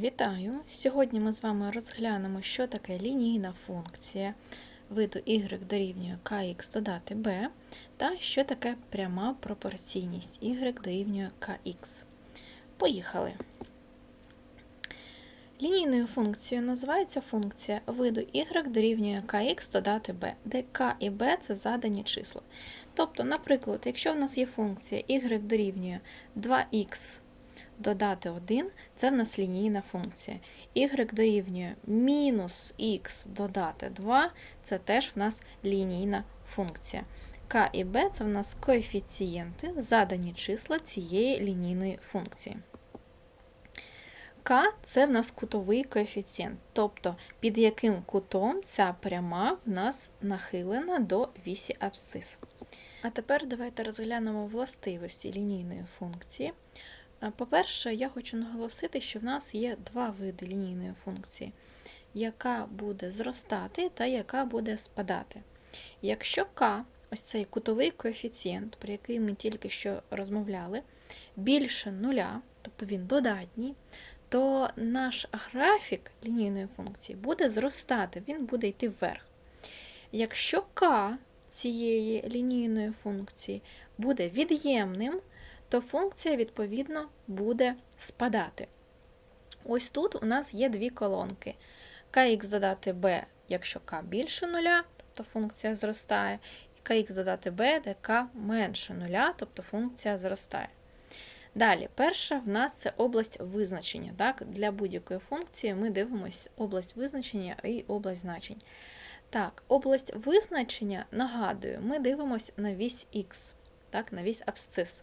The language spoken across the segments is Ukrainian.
Вітаю! Сьогодні ми з вами розглянемо, що таке лінійна функція виду y дорівнює kx додати b, та що таке пряма пропорційність y дорівнює kx. Поїхали! Лінійною функцією називається функція виду y дорівнює kx додати b, де k і b це задані числа. Тобто, наприклад, якщо в нас є функція y дорівнює 2х додати 1 це в нас лінійна функція. y дорівнює мінус х додати 2 це теж в нас лінійна функція. k і b це в нас коефіцієнти, задані числа цієї лінійної функції. К це в нас кутовий коефіцієнт, тобто під яким кутом ця пряма в нас нахилена до вісі абсцис. А тепер давайте розглянемо властивості лінійної функції. По-перше, я хочу наголосити, що в нас є два види лінійної функції, яка буде зростати та яка буде спадати. Якщо k, ось цей кутовий коефіцієнт, про який ми тільки що розмовляли, більше нуля, тобто він додатній, то наш графік лінійної функції буде зростати, він буде йти вверх. Якщо k цієї лінійної функції буде від'ємним, то функція, відповідно, буде спадати. Ось тут у нас є дві колонки. kx додати b, якщо k більше нуля, тобто функція зростає, і kx додати b, де k менше нуля, тобто функція зростає. Далі, перша в нас це область визначення. Так? Для будь-якої функції ми дивимося область визначення і область значень. Так, область визначення, нагадую, ми дивимося на вісь х, так, на вісь абсцис.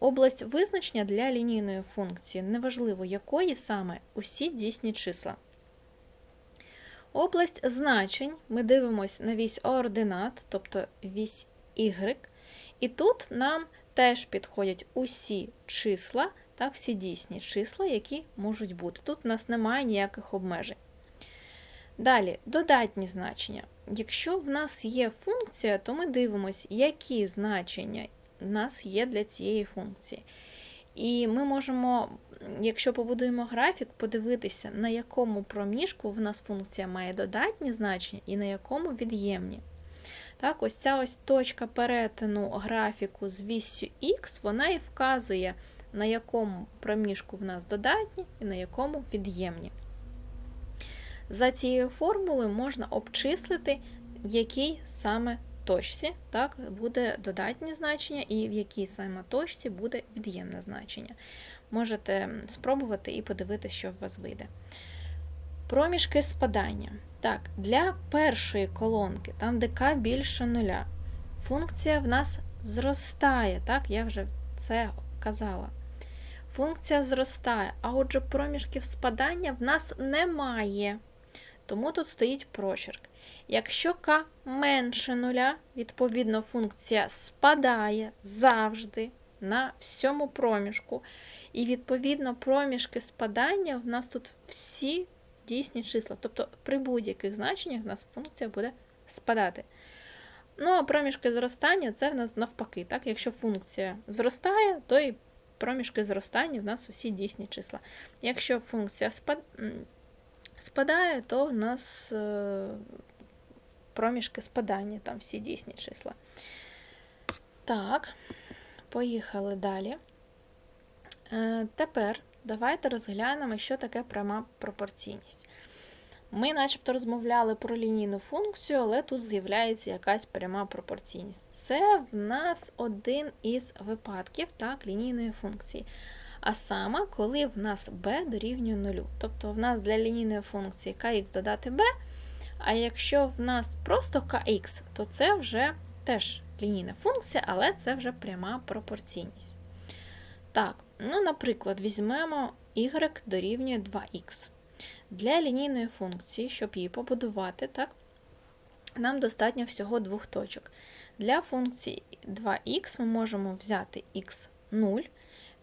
Область визначення для лінійної функції, неважливо якої саме усі дійсні числа. Область значень ми дивимося на вісь ординат, тобто вісь y, і тут нам теж підходять усі числа, так, всі дійсні числа, які можуть бути. Тут у нас немає ніяких обмежень. Далі, додатні значення. Якщо в нас є функція, то ми дивимося, які значення нас є для цієї функції. І ми можемо, якщо побудуємо графік, подивитися, на якому проміжку в нас функція має додатні значення і на якому від'ємні. Так, Ось ця ось точка перетину графіку з віссю Х, вона і вказує, на якому проміжку в нас додатні і на якому від'ємні. За цією формулою можна обчислити, в якій саме точці так, буде додатнє значення, і в якій саме точці буде від'ємне значення. Можете спробувати і подивитися, що в вас вийде. Проміжки спадання. Так, Для першої колонки, там де k більше нуля, функція в нас зростає, так, я вже це казала. Функція зростає, а отже, проміжків спадання в нас немає. Тому тут стоїть прочерк. Якщо k менше нуля, відповідно, функція спадає завжди на всьому проміжку. І, відповідно, проміжки спадання в нас тут всі дійсні числа. Тобто при будь-яких значеннях в нас функція буде спадати. Ну, а проміжки зростання це в нас навпаки. Так? Якщо функція зростає, то і проміжки зростання в нас усі дійсні числа. Якщо функція спадає, то в нас е, проміжки спадання, там всі дійсні числа. Так, поїхали далі. Е, тепер давайте розглянемо, що таке пряма пропорційність. Ми начебто розмовляли про лінійну функцію, але тут з'являється якась пряма пропорційність. Це в нас один із випадків так, лінійної функції. А саме, коли в нас b дорівнює 0. Тобто в нас для лінійної функції kx додати b, а якщо в нас просто kx, то це вже теж лінійна функція, але це вже пряма пропорційність. Так, ну, наприклад, візьмемо y дорівнює 2х. Для лінійної функції, щоб її побудувати, так, нам достатньо всього двох точок. Для функції 2х ми можемо взяти х 0,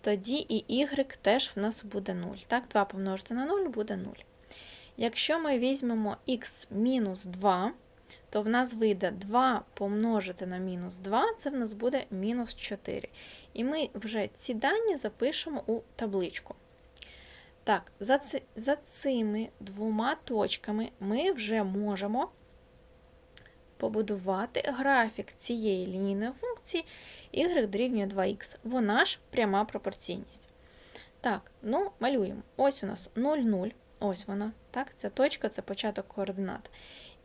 тоді і y теж в нас буде 0. Так, 2 помножити на 0 буде 0. Якщо ми візьмемо х мінус 2, то в нас вийде 2 помножити на мінус 2, це в нас буде мінус 4. І ми вже ці дані запишемо у табличку. Так, за, ци, за цими двома точками ми вже можемо побудувати графік цієї лінійної функції y дорівнює 2х. Вона ж пряма пропорційність. Так, ну, малюємо. Ось у нас 0, 0. Ось вона. Так, ця точка це початок координат.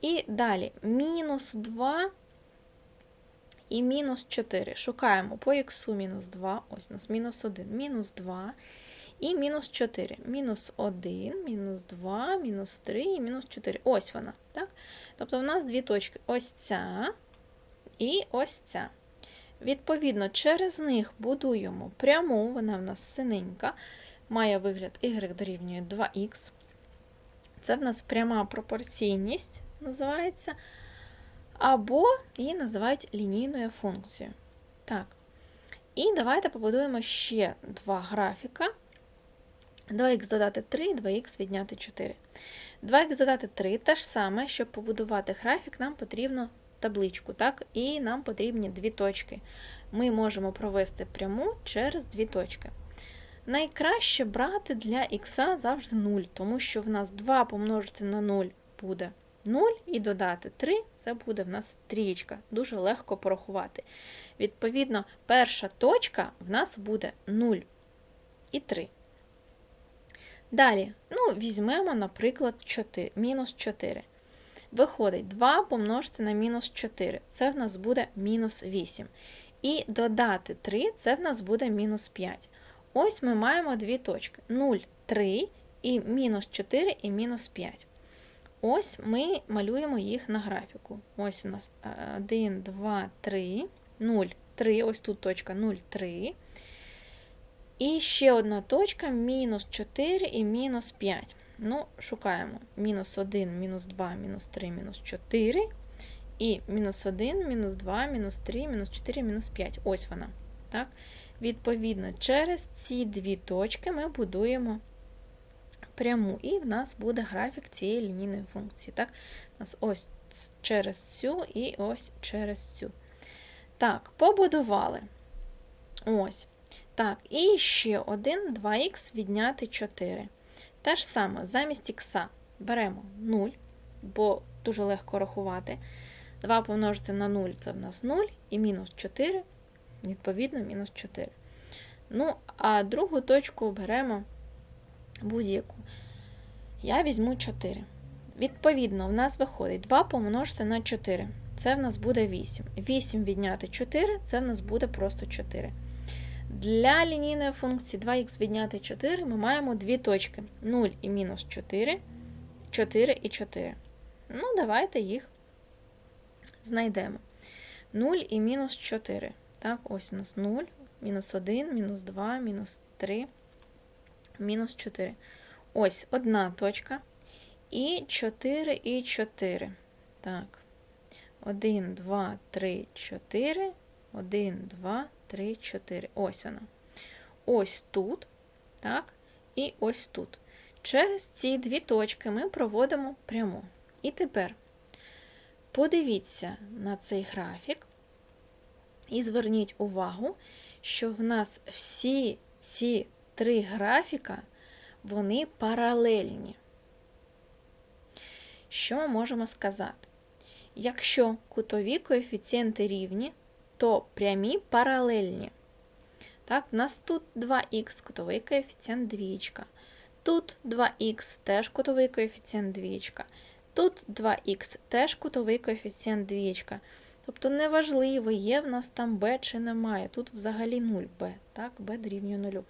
І далі мінус 2 і мінус 4. Шукаємо по х мінус 2, ось у нас мінус 1, мінус 2 і мінус 4. Мінус 1, мінус 2, мінус 3 і мінус 4. Ось вона. Так? Тобто в нас дві точки: ось ця і ось ця. Відповідно, через них будуємо пряму, вона в нас синенька, має вигляд y дорівнює 2х. Це в нас пряма пропорційність називається. Або її називають лінійною функцією. Так. І давайте побудуємо ще два графіка. 2х додати 3, 2х відняти 4. 2х додати 3 те ж саме, щоб побудувати графік, нам потрібно табличку, так? і нам потрібні дві точки. Ми можемо провести пряму через дві точки. Найкраще брати для х завжди 0, тому що в нас 2 помножити на 0 буде 0 і додати 3 це буде в нас трієчка. Дуже легко порахувати. Відповідно, перша точка в нас буде 0 і 3. Далі, ну, візьмемо, наприклад, 4, мінус 4. Виходить, 2 помножити на мінус 4, це в нас буде мінус 8. І додати 3, це в нас буде мінус 5. Ось ми маємо дві точки: 0, 3 і мінус 4 і мінус 5. Ось ми малюємо їх на графіку. Ось у нас 1, 2, 3, 0, 3, ось тут точка 0, 3. І ще одна точка мінус 4 і мінус 5. Ну, шукаємо мінус 1, мінус 2, мінус 3, мінус 4. І мінус 1, мінус 2, мінус 3, мінус 4, мінус 5. Ось вона. Так? Відповідно, через ці дві точки ми будуємо пряму, і в нас буде графік цієї лінійної функції. Так? У нас ось через цю і ось через цю. Так, побудували. Ось. Так, і ще один 2х відняти 4. Те ж саме, замість х беремо 0, бо дуже легко рахувати. 2 помножити на 0 це в нас 0, і мінус 4, відповідно, мінус 4. Ну, а другу точку беремо будь-яку. Я візьму 4. Відповідно, в нас виходить 2 помножити на 4. Це в нас буде 8. 8 відняти 4, це в нас буде просто 4. Для лінійної функції 2х відняти 4 ми маємо дві точки 0 і мінус 4, 4 і 4. Ну, давайте їх знайдемо. 0 і мінус 4. Так, ось у нас 0, мінус 1, мінус 2, мінус 3, мінус 4. Ось одна точка. І 4 і 4. Так. 1, 2, 3, 4. 1, 2, 3, 4. Ось вона. Ось тут, так, і ось тут. Через ці дві точки ми проводимо пряму. І тепер подивіться на цей графік і зверніть увагу, що в нас всі ці три графіка, вони паралельні. Що ми можемо сказати? Якщо кутові коефіцієнти рівні, то прямі паралельні. Так, У нас тут 2х кутовий коефіцієнт двічка. Тут 2х теж кутовий коефіцієнт двічка. Тут 2х теж кутовий коефіцієнт двічка. Тобто неважливо, є в нас там b чи немає. Тут взагалі 0b, так, b дорівнює 0.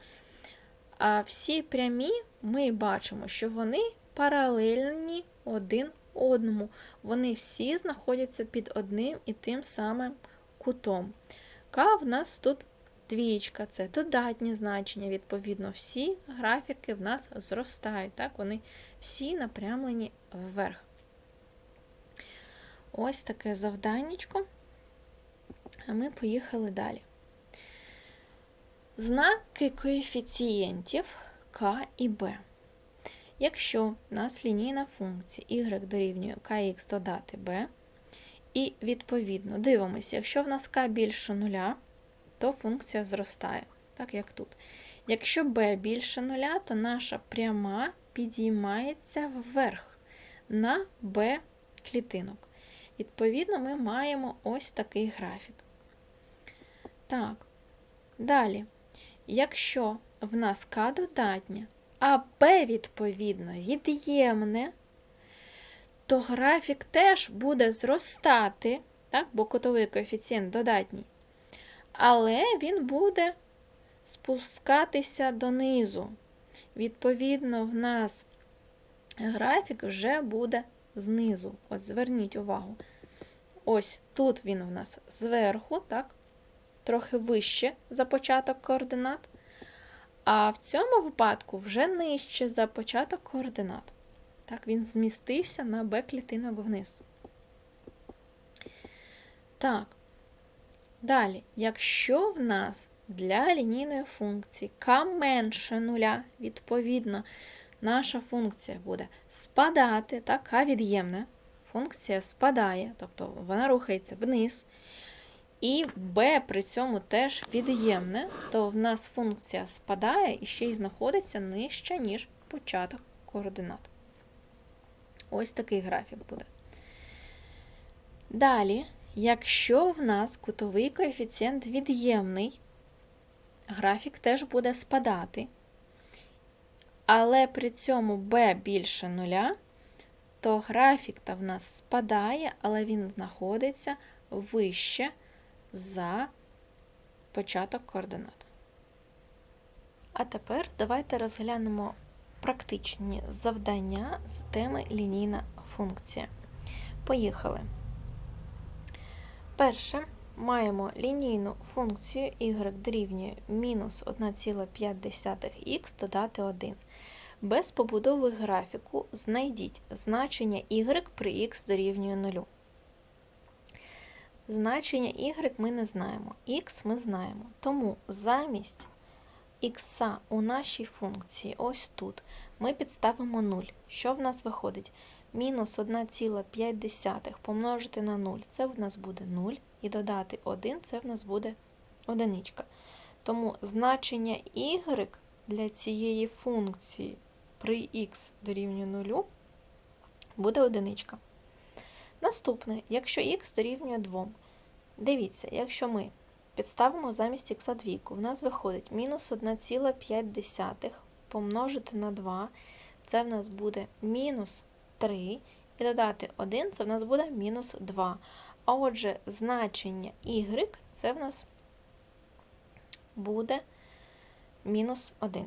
А всі прямі ми бачимо, що вони паралельні один одному. Вони всі знаходяться під одним і тим самим кутом. К в нас тут двічка, це додатні значення, відповідно, всі графіки в нас зростають. Так? Вони всі напрямлені вверх. Ось таке завданнячко. А ми поїхали далі. Знаки коефіцієнтів К і Б. Якщо в нас лінійна функція y дорівнює kx додати b, і, відповідно, дивимося, якщо в нас k більше нуля, то функція зростає, так як тут. Якщо b більше нуля, то наша пряма підіймається вверх на b клітинок. Відповідно, ми маємо ось такий графік. Так, далі, якщо в нас К додатня, а Б, відповідно, від'ємне, то графік теж буде зростати, так, бо котовий коефіцієнт додатній. Але він буде спускатися донизу. Відповідно, в нас графік вже буде знизу. Ось зверніть увагу. Ось тут він у нас зверху, так, трохи вище за початок координат. А в цьому випадку вже нижче за початок координат. Так, він змістився на Б клітинок вниз. Так. Далі, якщо в нас для лінійної функції k менше нуля, відповідно, наша функція буде спадати, так, k від'ємна, функція спадає, тобто вона рухається вниз. І b при цьому теж від'ємне, то в нас функція спадає і ще й знаходиться нижче, ніж початок координат. Ось такий графік буде. Далі, якщо в нас кутовий коефіцієнт від'ємний, графік теж буде спадати. Але при цьому b більше нуля, то графік в нас спадає, але він знаходиться вище за початок координат. А тепер давайте розглянемо практичні завдання з теми лінійна функція. Поїхали. Перше, маємо лінійну функцію y дорівнює мінус 1,5х додати 1. Без побудови графіку знайдіть значення y при х дорівнює 0. Значення y ми не знаємо, x ми знаємо. Тому замість х у нашій функції, ось тут, ми підставимо 0. Що в нас виходить? Мінус 1,5 помножити на 0, це в нас буде 0, і додати 1, це в нас буде одиничка. Тому значення y для цієї функції при х дорівнює 0 буде одиничка. Наступне, якщо х дорівнює 2, дивіться, якщо ми підставимо замість х двійку, в нас виходить мінус 1,5 помножити на 2, це в нас буде мінус 3, і додати 1, це в нас буде мінус 2. А отже, значення y це в нас буде мінус 1.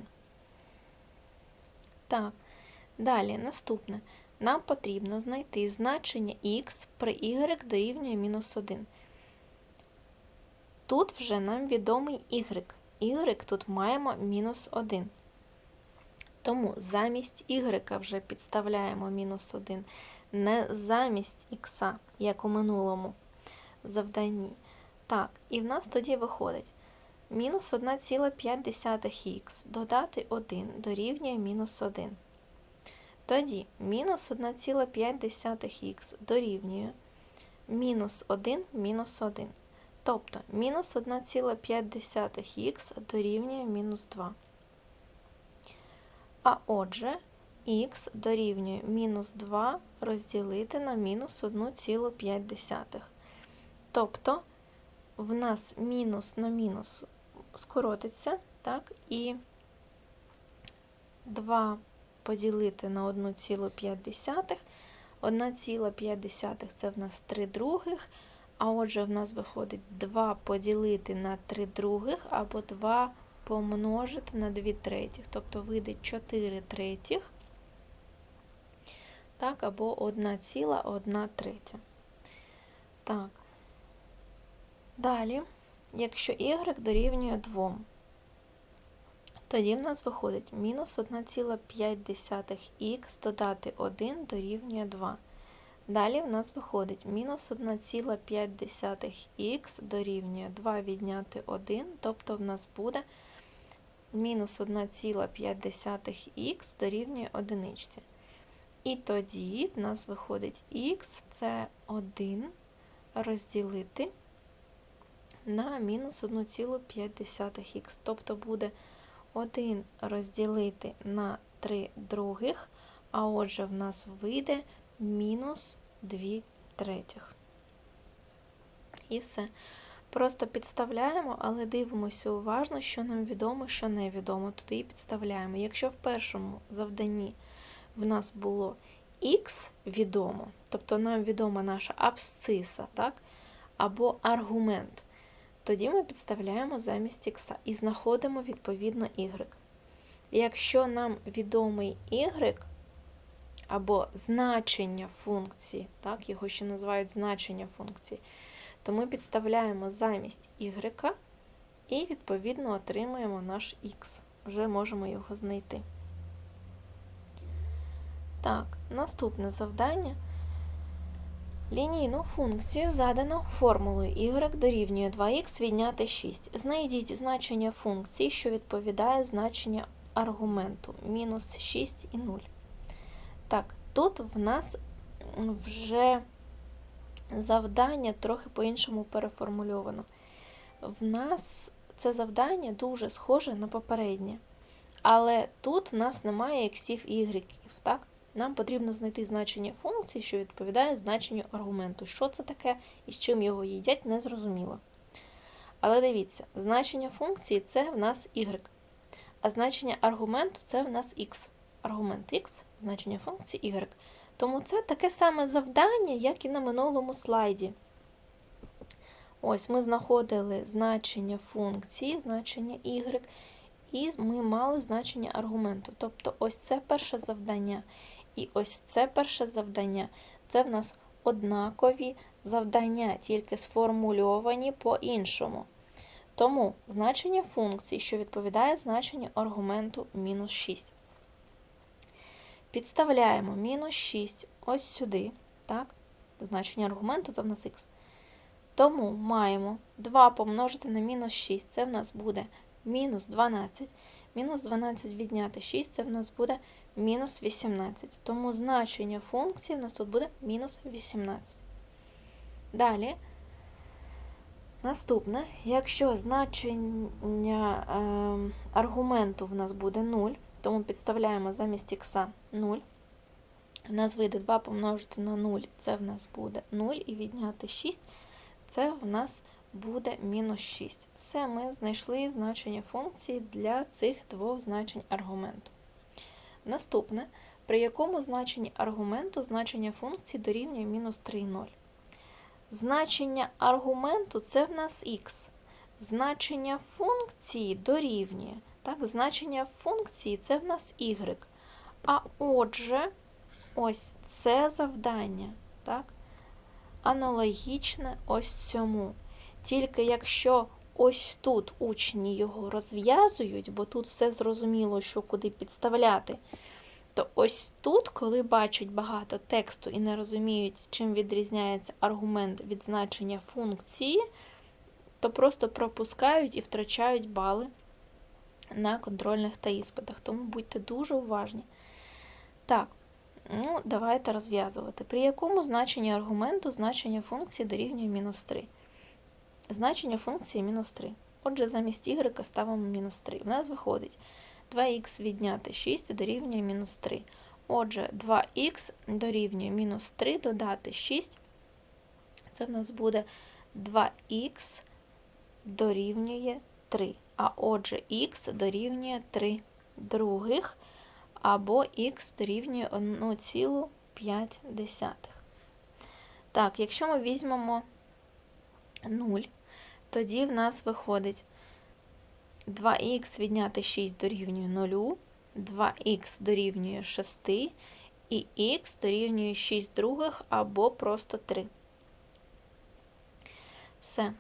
Так, далі наступне. Нам потрібно знайти значення х при y дорівнює мінус 1. Тут вже нам відомий y. y тут маємо мінус 1. Тому замість y вже підставляємо мінус 1, не замість х, як у минулому завданні. Так, і в нас тоді виходить мінус 1,5х додати 1 дорівнює мінус 1. Тоді мінус 1,5х дорівнює мінус 1 мінус 1. Тобто мінус 1,5х дорівнює мінус 2. А отже, х дорівнює мінус 2 розділити на мінус 1,5. Тобто в нас мінус на мінус скоротиться, так, і 2 поділити на 1,5. 1,5 це в нас 3 других, а отже, в нас виходить 2 поділити на 3 других, або 2 помножити на 2 третіх. Тобто вийде 4 третіх, так, або 1,1 третя. Так. Далі, якщо y дорівнює 2, тоді в нас виходить мінус 1,5х додати 1 дорівнює 2. Далі в нас виходить мінус 1,5х дорівнює 2 відняти 1, тобто в нас буде мінус 1,5х дорівнює 1. І тоді в нас виходить х це 1 розділити на мінус 1,5х, тобто буде 1 розділити на 3 других, а отже в нас вийде мінус 2 третіх. І все. Просто підставляємо, але дивимося уважно, що нам відомо, що невідомо. Туди і підставляємо. Якщо в першому завданні в нас було х відомо, тобто нам відома наша абсциса, так? або аргумент, тоді ми підставляємо замість х і знаходимо відповідно y. Якщо нам відомий y, або значення функції, так, його ще називають значення функції, то ми підставляємо замість y і, відповідно, отримуємо наш х. Вже можемо його знайти. Так, наступне завдання. Лінійну функцію задано формулою y дорівнює 2х відняти 6. Знайдіть значення функції, що відповідає значенню аргументу мінус 6 і 0. Так, тут в нас вже завдання трохи по-іншому переформульовано. В нас це завдання дуже схоже на попереднє. Але тут в нас немає іксів і ігреків, так? Нам потрібно знайти значення функції, що відповідає значенню аргументу. Що це таке і з чим його їдять, незрозуміло. Але дивіться, значення функції це в нас y, а значення аргументу це в нас x. Аргумент x, значення функції y. Тому це таке саме завдання, як і на минулому слайді. Ось ми знаходили значення функції, значення y, і ми мали значення аргументу. Тобто ось це перше завдання. І ось це перше завдання. Це в нас однакові завдання, тільки сформульовані по-іншому. Тому значення функції, що відповідає значенню аргументу мінус 6. Підставляємо мінус 6 ось сюди. так? Значення аргументу це в нас х. Тому маємо 2 помножити на мінус 6, це в нас буде мінус 12. Мінус 12 відняти 6, це в нас буде мінус 18. Тому значення функції в нас тут буде мінус 18. Далі, наступне, якщо значення е, аргументу в нас буде 0, тому підставляємо замість х 0. В нас вийде 2 помножити на 0, це в нас буде 0, і відняти 6, це в нас буде мінус 6. Все, ми знайшли значення функції для цих двох значень аргументу. Наступне, при якому значенні аргументу значення функції дорівнює мінус 3,0. Значення аргументу це в нас х. Значення функції дорівнює. Так, Значення функції це в нас y. А отже, ось це завдання. так, Аналогічне ось цьому. Тільки якщо ось тут учні його розв'язують, бо тут все зрозуміло, що куди підставляти, то ось тут, коли бачать багато тексту і не розуміють, чим відрізняється аргумент від значення функції, то просто пропускають і втрачають бали на контрольних та іспитах. Тому будьте дуже уважні. Так, ну, давайте розв'язувати. При якому значенні аргументу значення функції дорівнює мінус 3? Значення функції мінус 3. Отже, замість y ставимо мінус 3. В нас виходить 2х відняти 6 дорівнює мінус 3. Отже, 2х дорівнює мінус 3 додати 6. Це в нас буде 2х дорівнює 3. А отже, х дорівнює 3 других, або х дорівнює 1,5. Так, якщо ми візьмемо 0, тоді в нас виходить 2х відняти 6 дорівнює 0, 2х дорівнює 6 і х дорівнює 6 других або просто 3. Все.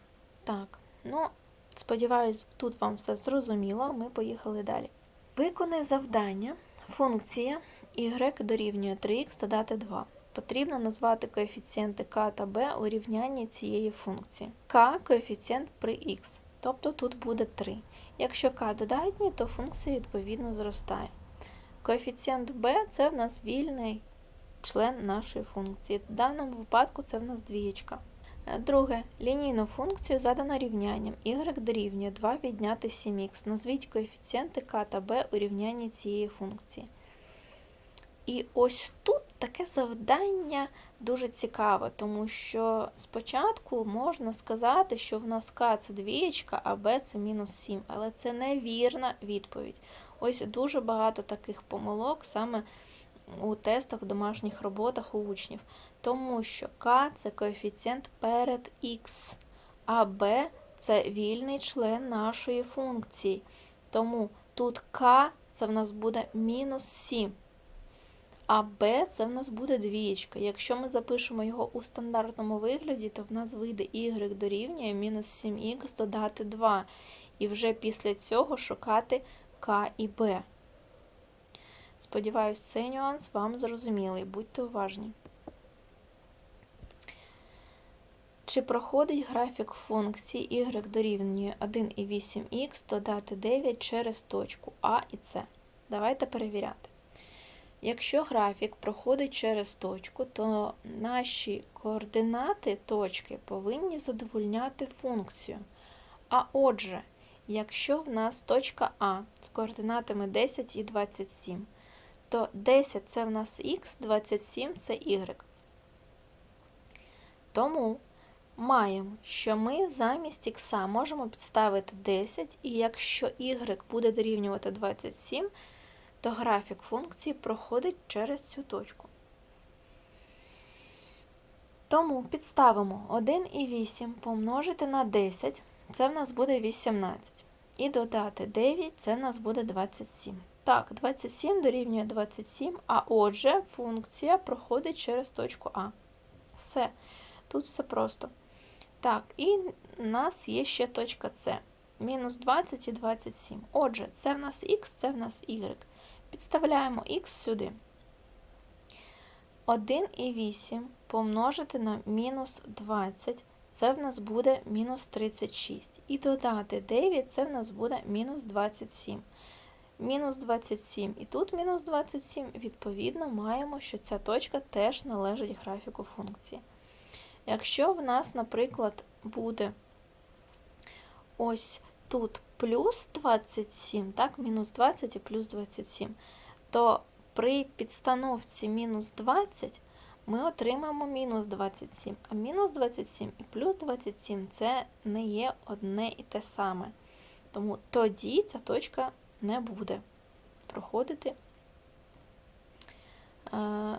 Так, ну, сподіваюсь, тут вам все зрозуміло, ми поїхали далі. Виконай завдання. Функція y дорівнює 3х додати 2. Потрібно назвати коефіцієнти k та b у рівнянні цієї функції. k коефіцієнт при x, тобто тут буде 3. Якщо k додатній, то функція відповідно зростає. Коефіцієнт b це в нас вільний член нашої функції. В даному випадку це в нас двієчка. Друге. Лінійну функцію задано рівнянням y дорівнює 2 відняти 7х. Назвіть коефіцієнти k та b у рівнянні цієї функції. І ось тут таке завдання дуже цікаве, тому що спочатку можна сказати, що в нас k це двієчка, а b це мінус 7, але це невірна відповідь. Ось дуже багато таких помилок саме у тестах, домашніх роботах у учнів. Тому що k це коефіцієнт перед x, а b це вільний член нашої функції. Тому тут k це в нас буде мінус 7. А b це в нас буде двієчка. Якщо ми запишемо його у стандартному вигляді, то в нас вийде y дорівнює мінус 7х додати 2. І вже після цього шукати k і b. Сподіваюсь, цей нюанс вам зрозумілий. Будьте уважні. Чи проходить графік функції y дорівнює 1,8х додати 9 через точку А і С? Давайте перевіряти. Якщо графік проходить через точку, то наші координати точки повинні задовольняти функцію. А отже, якщо в нас точка А з координатами 10 і 27, то 10 це в нас х, 27 це y. Тому маємо, що ми замість х можемо підставити 10, і якщо y буде дорівнювати 27, то графік функції проходить через цю точку. Тому підставимо 1,8 помножити на 10, це в нас буде 18. І додати 9, це в нас буде 27. Так, 27 дорівнює 27, а отже, функція проходить через точку А. Все. Тут все просто. Так, і у нас є ще точка С. Мінус 20 і 27. Отже, це в нас х, це в нас y. Підставляємо х сюди. 1,8 помножити на мінус 20, це в нас буде мінус 36. І додати 9, це в нас буде мінус 27. Мінус 27 і тут мінус 27, відповідно, маємо, що ця точка теж належить графіку функції. Якщо в нас, наприклад, буде ось тут плюс 27, так, мінус 20 і плюс 27, то при підстановці мінус 20 ми отримаємо мінус 27, а мінус 27 і плюс 27 це не є одне і те саме. Тому тоді ця точка не буде проходити е,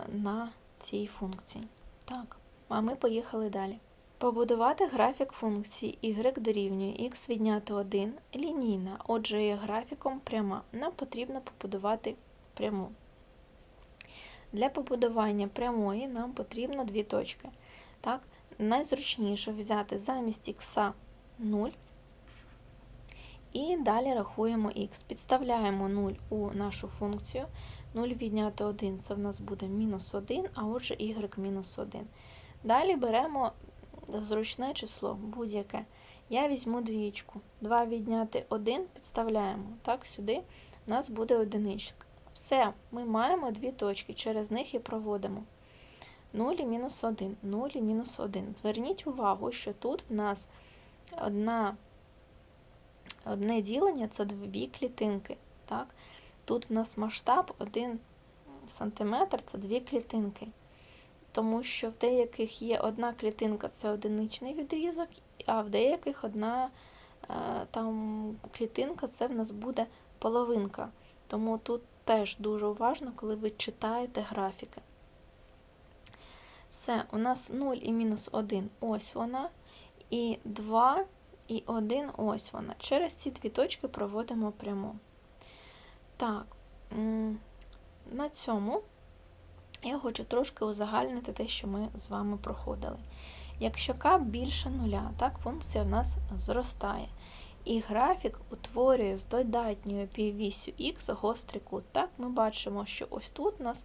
на цій функції. Так, а ми поїхали далі. Побудувати графік функції y дорівнює x відняти 1 лінійна, отже, є графіком пряма. Нам потрібно побудувати пряму. Для побудування прямої нам потрібно дві точки. Так? Найзручніше взяти замість х 0 і далі рахуємо х. Підставляємо 0 у нашу функцію. 0 відняти 1 це в нас буде мінус 1, а отже y мінус 1. Далі беремо зручне число, будь-яке. Я візьму двічку. 2 відняти 1 підставляємо. Так, сюди у нас буде одиничка. Все, ми маємо дві точки, через них і проводимо. 0 і мінус 1, 0 і мінус 1. Зверніть увагу, що тут в нас одна, одне ділення це дві клітинки. Так? Тут в нас масштаб 1 см це дві клітинки. Тому що в деяких є одна клітинка це одиничний відрізок, а в деяких одна е, там клітинка це в нас буде половинка. Тому тут теж дуже уважно, коли ви читаєте графіки. Все, у нас 0 і мінус 1 ось вона, і 2 і 1 ось вона. Через ці дві точки проводимо пряму. Так, на цьому я хочу трошки узагальнити те, що ми з вами проходили. Якщо k більше нуля, так, функція в нас зростає. І графік утворює з додатньою піввісю х гострий кут. Так, Ми бачимо, що ось тут у нас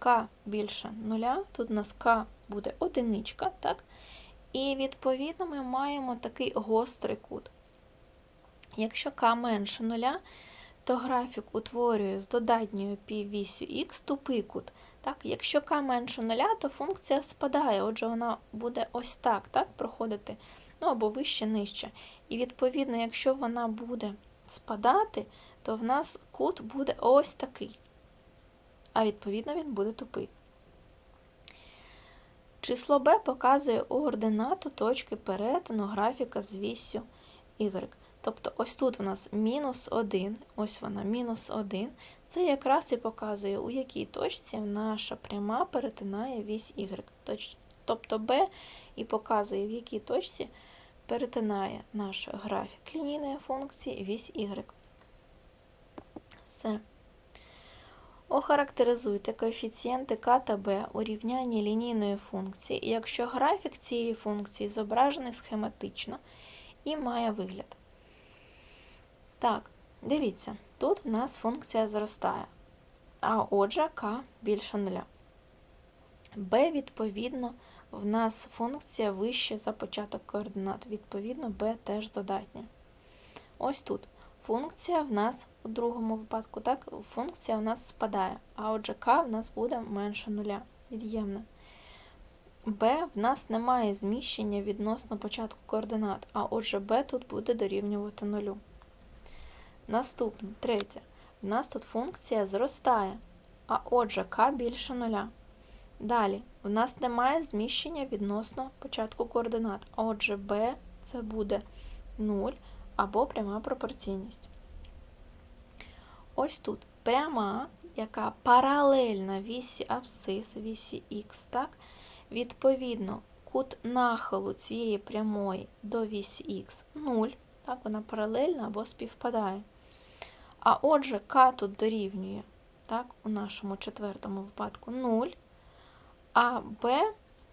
k більше нуля, тут у нас k буде одиничка, так? і відповідно ми маємо такий гострий кут. Якщо k менше нуля, Тобто графік утворює з додатньою піввісю х тупий кут. Так, якщо k менше нуля, то функція спадає, отже, вона буде ось так, так проходити, ну або вище, нижче. І відповідно, якщо вона буде спадати, то в нас кут буде ось такий. А відповідно він буде тупий. Число b показує ординату точки перетину графіка з вісю y. Тобто ось тут в нас мінус 1, ось вона мінус 1. Це якраз і показує, у якій точці наша пряма перетинає вісь y. Тобто b і показує, в якій точці перетинає наш графік лінійної функції вісь y. Все. Охарактеризуйте коефіцієнти k та b у рівнянні лінійної функції, якщо графік цієї функції зображений схематично і має вигляд. Так, дивіться, тут в нас функція зростає, а отже k більше нуля. b, відповідно, в нас функція вище за початок координат, відповідно, b теж додатня. Ось тут. Функція в нас у другому випадку, так, функція в нас спадає, а отже k в нас буде менше нуля, від'ємне. b в нас немає зміщення відносно початку координат, а отже b тут буде дорівнювати нулю. Наступне, третє. В нас тут функція зростає, а отже k більше нуля. Далі, в нас немає зміщення відносно початку координат, отже b це буде 0 або пряма пропорційність. Ось тут пряма, яка паралельна вісі абсцис, вісі х, так? Відповідно, кут нахилу цієї прямої до вісі х 0, так, вона паралельна або співпадає. А отже, k тут дорівнює, так, у нашому четвертому випадку 0, а b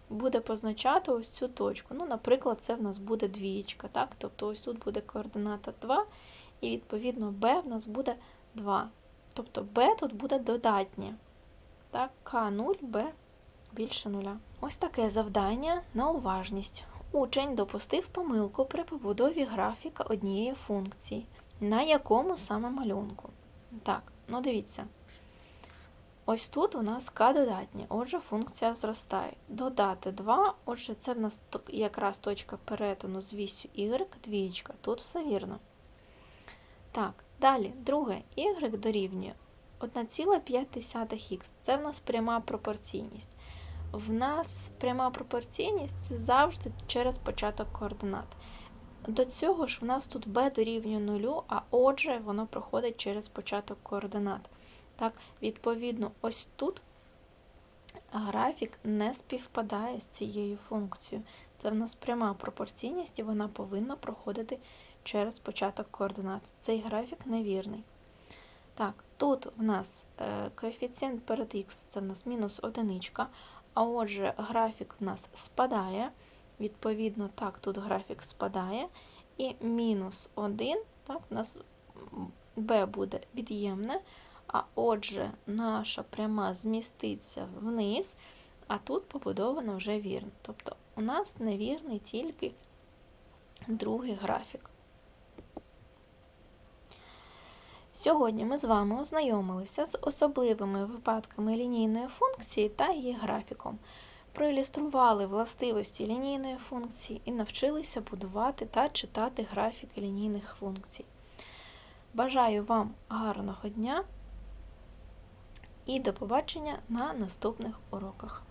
буде позначати ось цю точку. Ну, Наприклад, це в нас буде двієчка, так? Тобто ось тут буде координата 2, і відповідно b в нас буде 2. Тобто b тут буде додатнє. Так, К0, b більше 0. Ось таке завдання на уважність. Учень допустив помилку при побудові графіка однієї функції. На якому саме малюнку? Так, ну дивіться. Ось тут у нас k додатнє, отже, функція зростає. Додати 2, отже, це в нас якраз точка перетину з вісю y, двієчка. Тут все вірно. Так, далі, друге, y дорівнює 1,5х. Це в нас пряма пропорційність. В нас пряма пропорційність це завжди через початок координат. До цього ж в нас тут b дорівнює 0, а отже, воно проходить через початок координат. Так, Відповідно, ось тут графік не співпадає з цією функцією. Це в нас пряма пропорційність, і вона повинна проходити через початок координат. Цей графік невірний. Так, тут в нас е, коефіцієнт перед х це в нас мінус одиничка, а отже, графік в нас спадає. Відповідно, так, тут графік спадає. І мінус 1, так, у нас b буде від'ємне. А отже, наша пряма зміститься вниз, а тут побудовано вже вірно. Тобто у нас невірний тільки другий графік. Сьогодні ми з вами ознайомилися з особливими випадками лінійної функції та її графіком, проілюстрували властивості лінійної функції і навчилися будувати та читати графіки лінійних функцій. Бажаю вам гарного дня! І до побачення на наступних уроках.